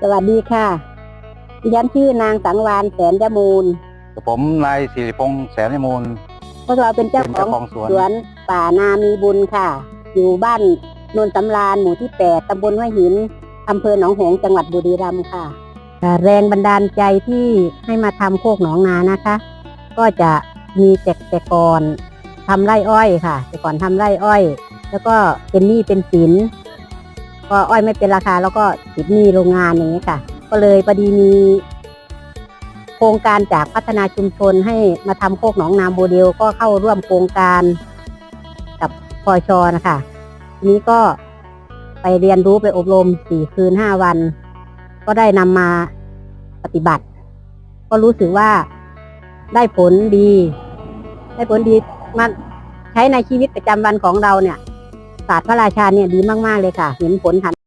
สวัสดีค่ะดิฉันชื่อนางสังวานแสนยมูล ผมนายสิริพงษ์แสนนิมูลพวกเราเป็นเจ้าเป็นขอเจ้างของสวนสวนป่านามีบุญค่ะ อยู่บ้านโนนสำราญหมู่ที่แปดตำบลห้วยหินอำเภอหนองหงส์จังหวัดบุรีรัมย์ค่ะแต่แรงบันดาลใจที่ให้มาทำโคกหนองนานะคะ ก็จะมีแต่แต่ก่อนทำไร่อ้อยค่ะ แต่ก่อนทำไร่อ้อย แล้วก็เป็นหนี้เป็นสิน ก็อ้อยไม่เป็นราคาแล้วก็ติดหนี้โรงงานอย่างนี้ค่ะ ก็เลยพอดีมี โครงการจากพัฒนาชุมชนให้มาทำโคกหนองนาโมเดลก็เข้าร่วมโครงการกับพอชอนะคะทีนี้ก็ไปเรียนรู้ไปอบรมสี่คืนห้าวัน ก็ได้นำมาปฏิบัติ ก็รู้สึกว่าได้ผลดี ได้ผลดีมาใช้ในชีวิตประจำวันของเราเนี่ย ศาสตร์พระราชาเนี่ยดีมากๆเลยค่ะ เห็นผลทัน